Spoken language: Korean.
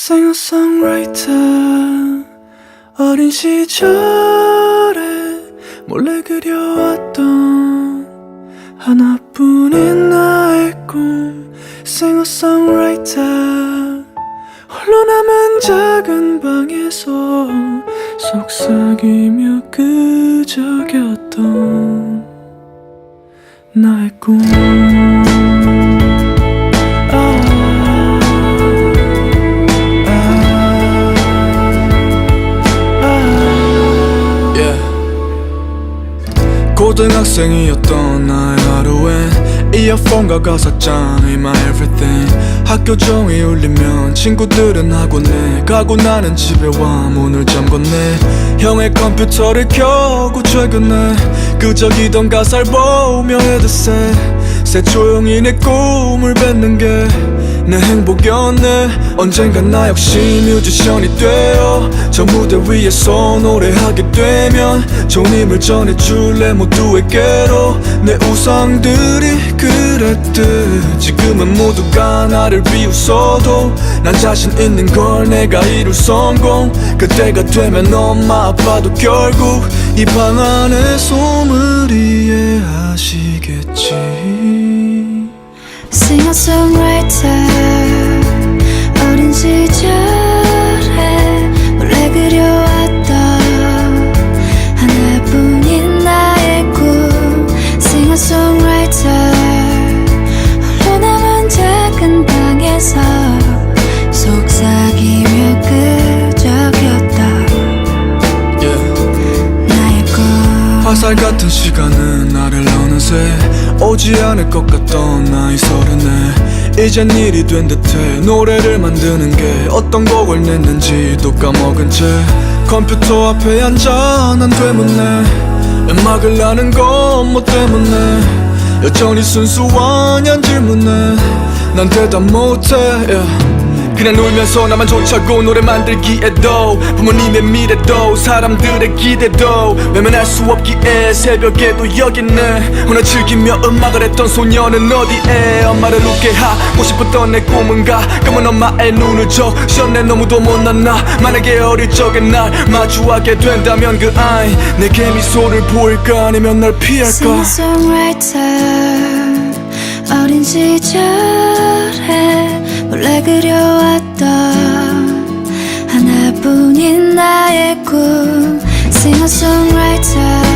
싱어송라이터 어린 시절에 몰래 그려왔던 하나뿐인 나의 꿈 싱어송라이터 홀로 남은 작은 방에서 속삭이며 끄적였던 나의 꿈 고등학생이었던 나의 하루엔 이어폰과 가사장이 my everything. 학교 종이 울리면 친구들은 학원에 가고 나는 집에 와 문을 잠궜네. 형의 컴퓨터를 켜고 최근에 끄적이던 가사를 보며 헤드셋 새 조용히 내 꿈을 뱉는 게 내 행복이었네 언젠간 나 역시 뮤지션이 되어 저 무대 위에서 노래하게 되면 좋은 힘을 전해줄래 모두에게로. 내 우상들이 그랬듯 지금은 모두가 나를 비웃어도 난 자신 있는 걸 내가 이룰 성공. 그때가 되면 엄마 아빠도 결국 이 방 안의 소문을 이해 하시겠지 싱어송라이터 어린 시절에 몰래 그려왔던 하나뿐인 나의 꿈. 싱어송라이터 홀로 남은 작은 방에서 화살 같은 시간은 나를 어느새 오지 않을 것 같던 나이 서른에. 이젠 일이 된 듯해 노래를 만드는 게 어떤 곡을 냈는지도 까먹은 채 컴퓨터 앞에 앉아 난 되묻네. 음악을 하는 건 뭐 때문에? 여전히 순수하냔 질문에 난 대답 못해. Yeah. 그냥 놀면서 나만 좋자고 노래 만들기에도 부모님의 미래도 사람들의 기대도 외면할 수 없기에 새벽에도 여기 있네. 오늘 즐기며 음악을 했던 소녀는 어디에? 엄마를 웃게 하고 싶었던 내 꿈은 가끔은 엄마의 눈을 적셨네 너무도 못난 나? 만약에 어릴 적에 날 마주하게 된다면 그 아이 내게 미소를 보일까? 아니면 날 피할까? 어린 시절에 하나